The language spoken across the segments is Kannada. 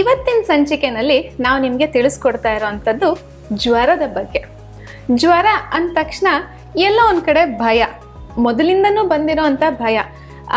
ಇವತ್ತಿನ ಸಂಚಿಕೆನಲ್ಲಿ ನಾವು ನಿಮಗೆ ತಿಳಿಸ್ಕೊಡ್ತಾ ಇರೋವಂಥದ್ದು ಜ್ವರದ ಬಗ್ಗೆ. ಜ್ವರ ಅಂದ ತಕ್ಷಣ ಎಲ್ಲೋ ಒಂದು ಕಡೆ ಭಯ. ಮೊದಲಿಂದನೂ ಬಂದಿರೋವಂಥ ಭಯ.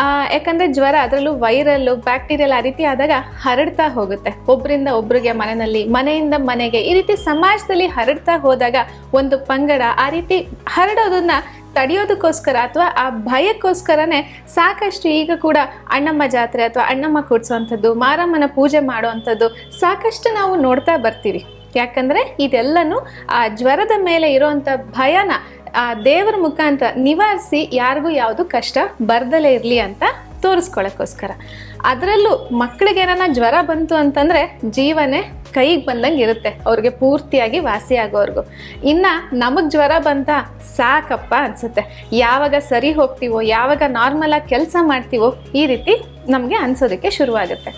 ಯಾಕಂದರೆ ಯಾಕಂದ್ರೆ ಜ್ವರ ಅದರಲ್ಲೂ ವೈರಲ್ಲು, ಬ್ಯಾಕ್ಟೀರಿಯಲ್ ಆ ರೀತಿ ಆದಾಗ ಹರಡ್ತಾ ಹೋಗುತ್ತೆ. ಒಬ್ಬರಿಂದ ಒಬ್ಬರಿಗೆ ಮನೆಯಲ್ಲಿ, ಮನೆಯಿಂದ ಮನೆಗೆ ಈ ರೀತಿ ಸಮಾಜದಲ್ಲಿ ಹರಡ್ತಾ ಹೋದಾಗ ಒಂದು ಪಂಗಡ ಆ ರೀತಿ ಹರಡೋದನ್ನ ತಡೆಯೋದಕ್ಕೋಸ್ಕರ ಅಥವಾ ಆ ಭಯಕ್ಕೋಸ್ಕರನೇ ಸಾಕಷ್ಟು ಈಗ ಕೂಡ ಅಣ್ಣಮ್ಮ ಜಾತ್ರೆ ಅಥವಾ ಅಣ್ಣಮ್ಮ ಕೂಡ್ಸೋವಂಥದ್ದು ಮಾರಮ್ಮನ ಪೂಜೆ ಮಾಡುವಂಥದ್ದು ಸಾಕಷ್ಟು ನಾವು ನೋಡ್ತಾ ಬರ್ತೀವಿ. ಯಾಕಂದರೆ ಇದೆಲ್ಲನೂ ಆ ಜ್ವರದ ಮೇಲೆ ಇರೋವಂಥ ಭಯನ ಆ ದೇವರ ಮುಖಾಂತರ ನಿವಾರಿಸಿ ಯಾರಿಗೂ ಯಾವುದು ಕಷ್ಟ ಬರ್ದಲೇ ಇರಲಿ ಅಂತ ತೋರಿಸ್ಕೊಳ್ಳೋಕ್ಕೋಸ್ಕರ ಅದರಲ್ಲೂ ಮಕ್ಕಳಿಗೆ ಏನಾರ ಜ್ವರ ಬಂತು ಅಂತಂದರೆ ಜೀವನೇ ಕೈಗೆ ಬಂದಂಗೆ ಇರುತ್ತೆ. ಅವ್ರಿಗೆ ಪೂರ್ತಿಯಾಗಿ ವಾಸಿ ಆಗೋರ್ಗು ಇನ್ನು ನಮಗೆ ಜ್ವರ ಬಂತ ಸಾಕಪ್ಪ ಅನಿಸುತ್ತೆ. ಯಾವಾಗ ಸರಿ ಹೋಗ್ತೀವೋ, ಯಾವಾಗ ನಾರ್ಮಲಾಗಿ ಕೆಲಸ ಮಾಡ್ತೀವೋ ಈ ರೀತಿ ನಮಗೆ ಅನಿಸೋದಕ್ಕೆ ಶುರುವಾಗುತ್ತೆ.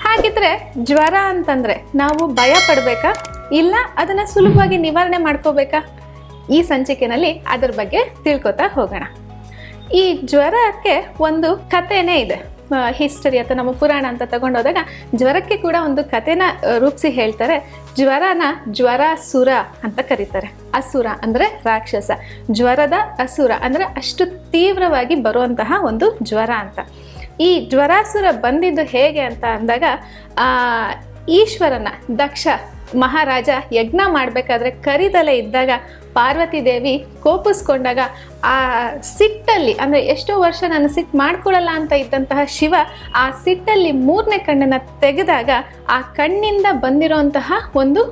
ಹಾಗಿದ್ರೆ ಜ್ವರ ಅಂತಂದರೆ ನಾವು ಭಯ ಪಡಬೇಕಾ? ಇಲ್ಲ ಅದನ್ನು ಸುಲಭವಾಗಿ ನಿವಾರಣೆ ಮಾಡ್ಕೋಬೇಕಾ? ಈ ಸಂಚಿಕೆನಲ್ಲಿ ಅದರ ಬಗ್ಗೆ ತಿಳ್ಕೊತಾ ಹೋಗೋಣ. ಈ ಜ್ವರಕ್ಕೆ ಒಂದು ಕಥೆನೇ ಇದೆ. ಹಿಸ್ಟರಿ ಅಥವಾ ನಮ್ಮ ಪುರಾಣ ಅಂತ ತಗೊಂಡೋದಾಗ ಜ್ವರಕ್ಕೆ ಕೂಡ ಒಂದು ಕಥೆನ ರೂಪಿಸಿ ಹೇಳ್ತಾರೆ. ಜ್ವರನ ಜ್ವರ ಸುರ ಅಂತ ಕರೀತಾರೆ. ಅಸುರ ಅಂದರೆ ರಾಕ್ಷಸ. ಜ್ವರದ ಅಸುರ ಅಂದರೆ ಅಷ್ಟು ತೀವ್ರವಾಗಿ ಬರುವಂತಹ ಒಂದು ಜ್ವರ ಅಂತ. ಈ ಜ್ವರಾಸುರ ಬಂದಿದ್ದು ಹೇಗೆ ಅಂತ ಅಂದಾಗ ಆ, ಈಶ್ವರನ ದಕ್ಷ ಮಹಾರಾಜ ಯಜ್ಞ ಮಾಡಬೇಕಾದ್ರೆ ಕರಿದಲೆ ಇದ್ದಾಗ ಪಾರ್ವತಿ ದೇವಿ ಕೋಪಿಸ್ಕೊಂಡಾಗ ಆ ಸಿಟ್ಟಲ್ಲಿ, ಅಂದರೆ ಎಷ್ಟೋ ವರ್ಷ ನಾನು ಸಿಟ್ಟು ಮಾಡ್ಕೊಳ್ಳಲ್ಲ ಅಂತ ಇದ್ದಂತಹ ಶಿವ ಆ ಸಿಟ್ಟಲ್ಲಿ ಮೂರನೇ ಕಣ್ಣನ್ನು ತೆಗೆದಾಗ ಆ ಕಣ್ಣಿಂದ ಬಂದಿರೋಂತಹ ಒಂದು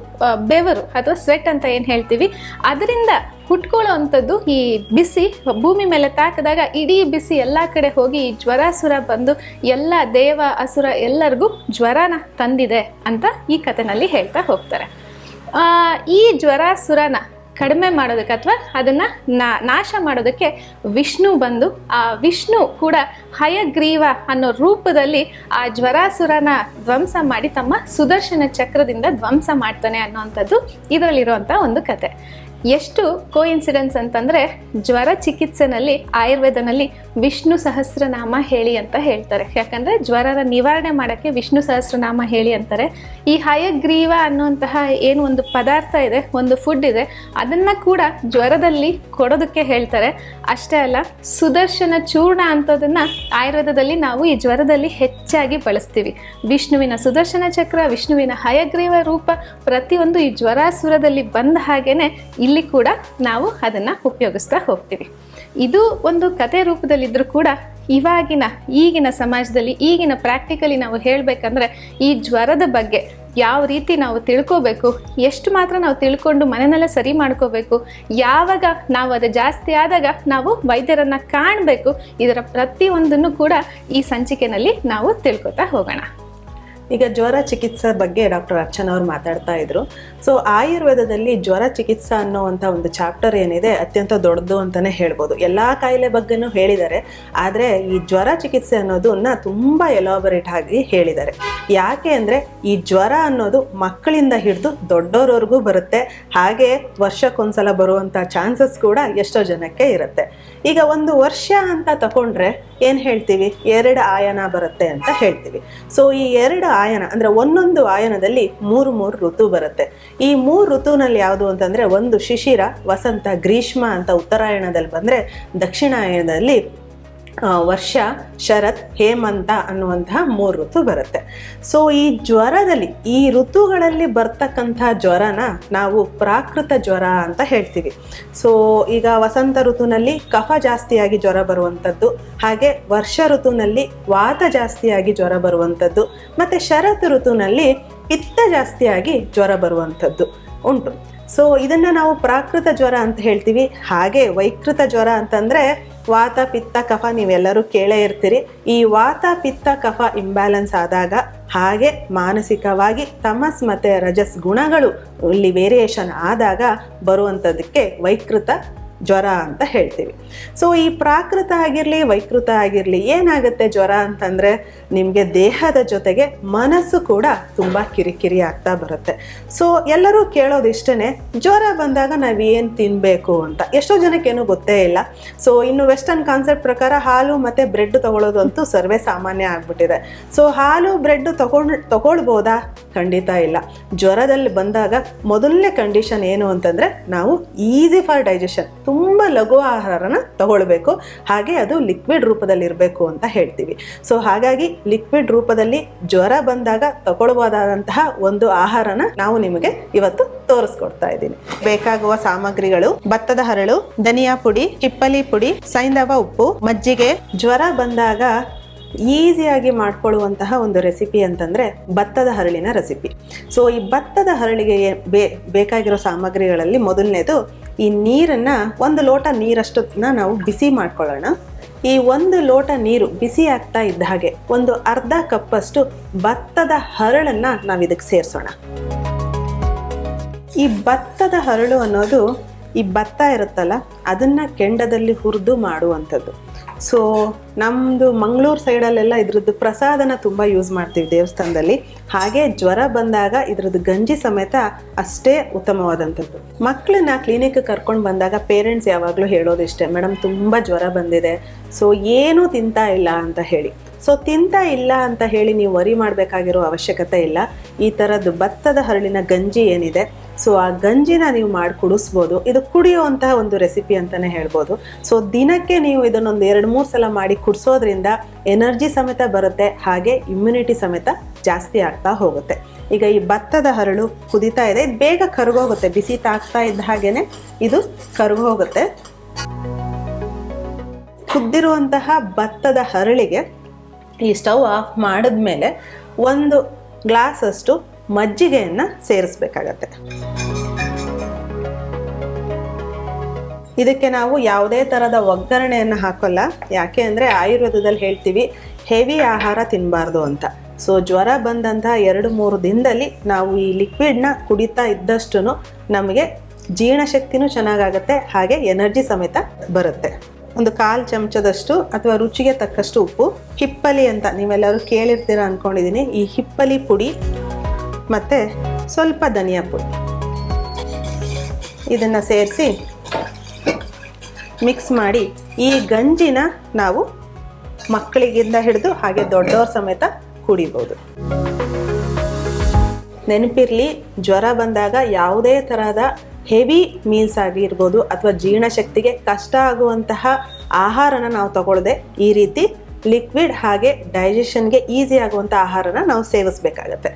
ಬೆವರು ಅಥವಾ ಸ್ವೆಟ್ ಅಂತ ಏನು ಹೇಳ್ತೀವಿ, ಅದರಿಂದ ಹುಟ್ಕೊಳ್ಳೋ ಅಂಥದ್ದು ಈ ಬಿಸಿ ಭೂಮಿ ಮೇಲೆ ತಾಕಿದಾಗ ಇಡೀ ಬಿಸಿ ಎಲ್ಲ ಕಡೆ ಹೋಗಿ ಈ ಜ್ವರಾಸುರ ಬಂದು ಎಲ್ಲ ದೇವ ಅಸುರ ಎಲ್ಲರಿಗೂ ಜ್ವರನ ತಂದಿದೆ ಅಂತ ಈ ಕಥೆನಲ್ಲಿ ಹೇಳ್ತಾ ಹೋಗ್ತಾರೆ. ಈ ಜ್ವರಾಸುರನ ಕಡಿಮೆ ಮಾಡೋದಕ್ಕೆ ಅಥವಾ ಅದನ್ನು ನಾಶ ಮಾಡೋದಕ್ಕೆ ವಿಷ್ಣು ಬಂದು, ಆ ವಿಷ್ಣು ಕೂಡ ಹಯಗ್ರೀವ ಅನ್ನೋ ರೂಪದಲ್ಲಿ ಆ ಜ್ವರಾಸುರನ ಧ್ವಂಸ ಮಾಡಿ ತಮ್ಮ ಸುದರ್ಶನ ಚಕ್ರದಿಂದ ಧ್ವಂಸ ಮಾಡ್ತಾನೆ ಅನ್ನೋವಂಥದ್ದು ಇದರಲ್ಲಿರುವಂಥ ಒಂದು ಕತೆ. ಎಷ್ಟು ಕೋಇನ್ಸಿಡೆನ್ಸ್ ಅಂತಂದರೆ ಜ್ವರ ಚಿಕಿತ್ಸೆನಲ್ಲಿ ಆಯುರ್ವೇದನಲ್ಲಿ ವಿಷ್ಣು ಸಹಸ್ರನಾಮ ಹೇಳಿ ಅಂತ ಹೇಳ್ತಾರೆ. ಯಾಕಂದರೆ ಜ್ವರದ ನಿವಾರಣೆ ಮಾಡೋಕ್ಕೆ ವಿಷ್ಣು ಸಹಸ್ರನಾಮ ಹೇಳಿ ಅಂತಾರೆ. ಈ ಹಯಗ್ರೀವ ಅನ್ನುವಂತಹ ಏನು ಒಂದು ಪದಾರ್ಥ ಇದೆ, ಒಂದು ಫುಡ್ ಇದೆ, ಅದನ್ನು ಕೂಡ ಜ್ವರದಲ್ಲಿ ಕೊಡೋದಕ್ಕೆ ಹೇಳ್ತಾರೆ. ಅಷ್ಟೇ ಅಲ್ಲ, ಸುದರ್ಶನ ಚೂರ್ಣ ಅಂತದನ್ನು ಆಯುರ್ವೇದದಲ್ಲಿ ನಾವು ಈ ಜ್ವರದಲ್ಲಿ ಹೆಚ್ಚಾಗಿ ಬಳಸ್ತೀವಿ. ವಿಷ್ಣುವಿನ ಸುದರ್ಶನ ಚಕ್ರ, ವಿಷ್ಣುವಿನ ಹಯಗ್ರೀವ ರೂಪ ಪ್ರತಿಯೊಂದು ಈ ಜ್ವರಾಸುರದಲ್ಲಿ ಬಂದ ಹಾಗೇನೆ ಇಲ್ಲಿ ಕೂಡ ನಾವು ಅದನ್ನು ಉಪಯೋಗಿಸ್ತಾ ಹೋಗ್ತೀವಿ. ಇದು ಒಂದು ಕತೆ ರೂಪದಲ್ಲಿದ್ದರೂ ಕೂಡ ಇವಾಗಿನ, ಈಗಿನ ಸಮಾಜದಲ್ಲಿ, ಈಗಿನ ಪ್ರಾಕ್ಟಿಕಲಿ ನಾವು ಹೇಳಬೇಕಂದ್ರೆ ಈ ಜ್ವರದ ಬಗ್ಗೆ ಯಾವ ರೀತಿ ನಾವು ತಿಳ್ಕೋಬೇಕು, ಎಷ್ಟು ಮಾತ್ರ ನಾವು ತಿಳ್ಕೊಂಡು ಮನೆಯಲ್ಲೇ ಸರಿ ಮಾಡ್ಕೋಬೇಕು, ಯಾವಾಗ ನಾವು ಅದು ಜಾಸ್ತಿ ಆದಾಗ ನಾವು ವೈದ್ಯರನ್ನು ಕಾಣಬೇಕು, ಇದರ ಪ್ರತಿಯೊಂದನ್ನು ಕೂಡ ಈ ಸಂಚಿಕೆನಲ್ಲಿ ನಾವು ತಿಳ್ಕೊತಾ ಹೋಗೋಣ. ಈಗ ಜ್ವರ ಚಿಕಿತ್ಸೆ ಬಗ್ಗೆ ಡಾಕ್ಟರ್ ಅರ್ಚನಾ ಅವರು ಮಾತಾಡ್ತಾ ಇದ್ರು. ಸೊ ಆಯುರ್ವೇದದಲ್ಲಿ ಜ್ವರ ಚಿಕಿತ್ಸೆ ಅನ್ನೋವಂಥ ಒಂದು ಚಾಪ್ಟರ್ ಏನಿದೆ ಅತ್ಯಂತ ದೊಡ್ಡದು ಅಂತಲೇ ಹೇಳ್ಬೋದು. ಎಲ್ಲ ಕಾಯಿಲೆ ಬಗ್ಗೆನೂ ಹೇಳಿದ್ದಾರೆ. ಆದರೆ ಈ ಜ್ವರ ಚಿಕಿತ್ಸೆ ಅನ್ನೋದನ್ನ ತುಂಬ ಎಲಾಬರೇಟ್ ಆಗಿ ಹೇಳಿದ್ದಾರೆ. ಯಾಕೆ ಅಂದರೆ ಈ ಜ್ವರ ಅನ್ನೋದು ಮಕ್ಕಳಿಂದ ಹಿಡಿದು ದೊಡ್ಡೋರವರೆಗೂ ಬರುತ್ತೆ. ಹಾಗೆ ವರ್ಷಕ್ಕೊಂದ್ಸಲ ಬರುವಂಥ ಚಾನ್ಸಸ್ ಕೂಡ ಎಷ್ಟೋ ಜನಕ್ಕೆ ಇರುತ್ತೆ. ಈಗ ಒಂದು ವರ್ಷ ಅಂತ ತಗೊಂಡ್ರೆ ಏನು ಹೇಳ್ತೀವಿ? ಎರಡು ಆಯನ ಬರುತ್ತೆ ಅಂತ ಹೇಳ್ತೀವಿ. ಸೊ ಈ ಎರಡು ಆಯನ, ಅಂದರೆ ಒಂದೊಂದು ಆಯನದಲ್ಲಿ ಮೂರು ಮೂರು ಋತು ಬರುತ್ತೆ. ಈ ಮೂರು ಋತುವಿನಲ್ಲಿ ಯಾವುದು ಅಂತಂದರೆ ಒಂದು ಶಿಶಿರ, ವಸಂತ, ಗ್ರೀಷ್ಮ ಅಂತ ಉತ್ತರಾಯಣದಲ್ಲಿ ಬಂದರೆ ದಕ್ಷಿಣಾಯನದಲ್ಲಿ ವರ್ಷ ಶರತ್, ಹೇಮಂತ ಅನ್ನುವಂತಹ ಮೂರು ಋತು ಬರುತ್ತೆ. ಸೊ ಈ ಜ್ವರದಲ್ಲಿ, ಈ ಋತುಗಳಲ್ಲಿ ಬರ್ತಕ್ಕಂಥ ಜ್ವರನ ನಾವು ಪ್ರಾಕೃತ ಜ್ವರ ಅಂತ ಹೇಳ್ತೀವಿ. ಸೊ ಈಗ ವಸಂತ ಋತುನಲ್ಲಿ ಕಫ ಜಾಸ್ತಿಯಾಗಿ ಜ್ವರ ಬರುವಂಥದ್ದು, ಹಾಗೆ ವರ್ಷ ಋತುನಲ್ಲಿ ವಾತ ಜಾಸ್ತಿಯಾಗಿ ಜ್ವರ ಬರುವಂಥದ್ದು, ಮತ್ತು ಶರತ್ ಋತುನಲ್ಲಿ ಪಿತ್ತ ಜಾಸ್ತಿಯಾಗಿ ಜ್ವರ ಬರುವಂಥದ್ದು ಉಂಟು. ಸೊ ಇದನ್ನು ನಾವು ಪ್ರಾಕೃತ ಜ್ವರ ಅಂತ ಹೇಳ್ತೀವಿ. ಹಾಗೆ ವೈಕೃತ ಜ್ವರ ಅಂತಂದರೆ ವಾತ ಪಿತ್ತ ಕಫ ನೀವೆಲ್ಲರೂ ಕೇಳೇ ಇರ್ತೀರಿ. ಈ ವಾತ ಪಿತ್ತ ಕಫ ಇಂಬ್ಯಾಲೆನ್ಸ್ ಆದಾಗ ಹಾಗೆ ಮಾನಸಿಕವಾಗಿ ತಮಸ್ ಮತ್ತು ರಜಸ್ ಗುಣಗಳು ಇಲ್ಲಿ ವೇರಿಯೇಷನ್ ಆದಾಗ ಬರುವಂಥದ್ದಕ್ಕೆ ವೈಕೃತ ಜ್ವರ ಅಂತ ಹೇಳ್ತೀವಿ. ಸೊ ಈ ಪ್ರಾಕೃತ ಆಗಿರಲಿ, ವೈಕೃತ ಆಗಿರಲಿ ಏನಾಗುತ್ತೆ ಜ್ವರ ಅಂತಂದರೆ ನಿಮಗೆ ದೇಹದ ಜೊತೆಗೆ ಮನಸ್ಸು ಕೂಡ ತುಂಬ ಕಿರಿಕಿರಿ ಆಗ್ತಾ ಬರುತ್ತೆ. ಸೊ ಎಲ್ಲರೂ ಕೇಳೋದಿಷ್ಟೇ ಜ್ವರ ಬಂದಾಗ ನಾವು ಏನು ತಿನ್ನಬೇಕು ಅಂತ. ಎಷ್ಟೋ ಜನಕ್ಕೇನು ಗೊತ್ತೇ ಇಲ್ಲ. ಸೊ ಇನ್ನು ವೆಸ್ಟರ್ನ್ ಕಾನ್ಸೆಪ್ಟ್ ಪ್ರಕಾರ ಹಾಲು ಮತ್ತು ಬ್ರೆಡ್ ತೊಗೊಳ್ಳೋದಂತೂ ಸರ್ವೇ ಸಾಮಾನ್ಯ ಆಗಿಬಿಟ್ಟಿದೆ. ಸೊ ಹಾಲು, ಬ್ರೆಡ್ ತಗೊಂಡು, ತಗೊಳ್ಬೋದಾ? ಖಂಡಿತ ಇಲ್ಲ. ಜ್ವರದಲ್ಲಿ ಬಂದಾಗ ಮೊದಲನೇ ಕಂಡೀಷನ್ ಏನು ಅಂತಂದರೆ ನಾವು ಈಸಿ ಫಾರ್ ಡೈಜೆಷನ್ ತುಂಬ ಲಘು ಆಹಾರನ ತಗೊಳ್ಬೇಕು. ಹಾಗೆ ಅದು ಲಿಕ್ವಿಡ್ ರೂಪದಲ್ಲಿರಬೇಕು ಅಂತ ಹೇಳ್ತೀವಿ. ಸೊ ಹಾಗಾಗಿ ಲಿಕ್ವಿಡ್ ರೂಪದಲ್ಲಿ ಜ್ವರ ಬಂದಾಗ ತಗೊಳ್ಬೋದಾದಂತಹ ಒಂದು ಆಹಾರನ ನಾವು ನಿಮಗೆ ಇವತ್ತು ತೋರಿಸ್ಕೊಡ್ತಾ ಇದ್ದೀನಿ. ಬೇಕಾಗುವ ಸಾಮಗ್ರಿಗಳು, ಭತ್ತದ ಹರಳು, ಧನಿಯಾ ಪುಡಿ ಹಿಪ್ಪಲಿ ಪುಡಿ ಸೈಂಧವ ಉಪ್ಪು, ಮಜ್ಜಿಗೆ. ಜ್ವರ ಬಂದಾಗ ಈಸಿಯಾಗಿ ಮಾಡ್ಕೊಳ್ಳುವಂತಹ ಒಂದು ರೆಸಿಪಿ ಅಂತಂದರೆ ಭತ್ತದ ಹರಳಿನ ರೆಸಿಪಿ. ಸೊ ಈ ಭತ್ತದ ಹರಳಿಗೆ ಬೇ ಬೇಕಾಗಿರೋ ಸಾಮಗ್ರಿಗಳಲ್ಲಿ ಮೊದಲನೇದು ಈ ನೀರನ್ನು ಒಂದು ಲೋಟ ನೀರಷ್ಟನ್ನ ನಾವು ಬಿಸಿ ಮಾಡ್ಕೊಳ್ಳೋಣ. ಈ ಒಂದು ಲೋಟ ನೀರು ಬಿಸಿ ಆಗ್ತಾ ಇದ್ದ ಹಾಗೆ ಒಂದು ಅರ್ಧ ಕಪ್ಪಷ್ಟು ಭತ್ತದ ಹರಳನ್ನು ನಾವು ಇದಕ್ಕೆ ಸೇರಿಸೋಣ. ಈ ಭತ್ತದ ಹರಳು ಅನ್ನೋದು ಈ ಭತ್ತ ಇರುತ್ತಲ್ಲ, ಅದನ್ನು ಕೆಂಡದಲ್ಲಿ ಹುರಿದು ಮಾಡುವಂಥದ್ದು. ಸೊ ನಮ್ಮದು ಮಂಗಳೂರು ಸೈಡಲ್ಲೆಲ್ಲ ಇದ್ರದ್ದು ಪ್ರಸಾದನ ತುಂಬ ಯೂಸ್ ಮಾಡ್ತೀವಿ ದೇವಸ್ಥಾನದಲ್ಲಿ. ಹಾಗೆ ಜ್ವರ ಬಂದಾಗ ಇದ್ರದ್ದು ಗಂಜಿ ಸಮೇತ ಅಷ್ಟೇ ಉತ್ತಮವಾದಂಥದ್ದು. ಮಕ್ಕಳನ್ನ ಕ್ಲಿನಿಕ್ ಕರ್ಕೊಂಡು ಬಂದಾಗ ಪೇರೆಂಟ್ಸ್ ಯಾವಾಗಲೂ ಹೇಳೋದಿಷ್ಟೇ ಮೇಡಮ್ ತುಂಬ ಜ್ವರ ಬಂದಿದೆ ಸೊ ಏನೂ ತಿಂತಾ ಇಲ್ಲ ಅಂತ ಹೇಳಿ. ಸೊ ತಿಂತಾ ಇಲ್ಲ ಅಂತ ಹೇಳಿ ನೀವು ವರಿ ಮಾಡಬೇಕಾಗಿರೋ ಅವಶ್ಯಕತೆ ಇಲ್ಲ. ಈ ಥರದ್ದು ಭತ್ತದ ಹರಳಿನ ಗಂಜಿ ಏನಿದೆ ಸೊ ಆ ಗಂಜಿನ ನೀವು ಮಾಡಿ ಕುಡಿಸ್ಬೋದು. ಇದು ಕುಡಿಯುವಂತಹ ಒಂದು ರೆಸಿಪಿ ಅಂತಲೇ ಹೇಳ್ಬೋದು. ಸೊ ದಿನಕ್ಕೆ ನೀವು ಇದನ್ನೊಂದು ಎರಡು, ಮೂರು ಸಲ ಮಾಡಿ ಕುಡಿಸೋದ್ರಿಂದ ಎನರ್ಜಿ ಸಮೇತ ಬರುತ್ತೆ, ಹಾಗೆ ಇಮ್ಯುನಿಟಿ ಸಮೇತ ಜಾಸ್ತಿ ಆಗ್ತಾ ಹೋಗುತ್ತೆ. ಈಗ ಈ ಭತ್ತದ ಹರಳು ಕುದಿತಾ ಇದೆ, ಇದು ಬೇಗ ಕರಗೋಗುತ್ತೆ, ಬಿಸಿ ತಾಗ್ತಾ ಇದ್ದ ಹಾಗೇನೆ ಇದು ಕರಗೋಗುತ್ತೆ. ಕುದ್ದಿರುವಂತಹ ಭತ್ತದ ಹರಳಿಗೆ ಈ ಸ್ಟವ್ ಆಫ್ ಮಾಡಿದ್ಮೇಲೆ ಒಂದು ಗ್ಲಾಸಷ್ಟು ಮಜ್ಜಿಗೆಯನ್ನು ಸೇರಿಸ್ಬೇಕಾಗತ್ತೆ. ಇದಕ್ಕೆ ನಾವು ಯಾವುದೇ ಥರದ ಒಗ್ಗರಣೆಯನ್ನು ಹಾಕೋಲ್ಲ. ಯಾಕೆ ಅಂದರೆ ಆಯುರ್ವೇದದಲ್ಲಿ ಹೇಳ್ತೀವಿ, ಹೆವಿ ಆಹಾರ ತಿನ್ನಬಾರ್ದು ಅಂತ. ಸೊ ಜ್ವರ ಬಂದಂತಹ ಎರಡು ಮೂರು ದಿನದಲ್ಲಿ ನಾವು ಈ ಲಿಕ್ವಿಡ್ನ ಕುಡಿತಾ ಇದ್ದಷ್ಟು ನಮಗೆ ಜೀರ್ಣಶಕ್ತಿನೂ ಚೆನ್ನಾಗಾಗತ್ತೆ, ಹಾಗೆ ಎನರ್ಜಿ ಸಮೇತ ಬರುತ್ತೆ. ಒಂದು ಕಾಲು ಚಮಚದಷ್ಟು ಅಥವಾ ರುಚಿಗೆ ತಕ್ಕಷ್ಟು ಉಪ್ಪು, ಹಿಪ್ಪಲಿ ಅಂತ ನೀವೆಲ್ಲರೂ ಕೇಳಿರ್ತೀರ ಅಂದ್ಕೊಂಡಿದ್ದೀನಿ ಈ ಹಿಪ್ಪಲಿ ಪುಡಿ ಮತ್ತು ಸ್ವಲ್ಪ ಧನಿಯಾ ಪುಡಿ. ಇದನ್ನು ಸೇರಿಸಿ ಮಿಕ್ಸ್ ಮಾಡಿ ಈ ಗಂಜಿನ ನಾವು ಮಕ್ಕಳಿಗಿಂದ ಹಿಡಿದು ಹಾಗೆ ದೊಡ್ಡವ್ರ ಸಮೇತ ಕುಡಿಬೋದು. ನೆನಪಿರಲಿ, ಜ್ವರ ಬಂದಾಗ ಯಾವುದೇ ತರಹದ ಹೆವಿ ಮೀಲ್ಸ್ ಆಗಿರ್ಬೋದು ಅಥವಾ ಜೀರ್ಣಶಕ್ತಿಗೆ ಕಷ್ಟ ಆಗುವಂತಹ ಆಹಾರನ ನಾವು ತಗೊಳ್ಳದೆ ಈ ರೀತಿ ಲಿಕ್ವಿಡ್ ಹಾಗೆ ಡೈಜೆಷನ್ಗೆ ಈಸಿ ಆಗುವಂಥ ಆಹಾರನ ನಾವು ಸೇವಿಸಬೇಕಾಗತ್ತೆ.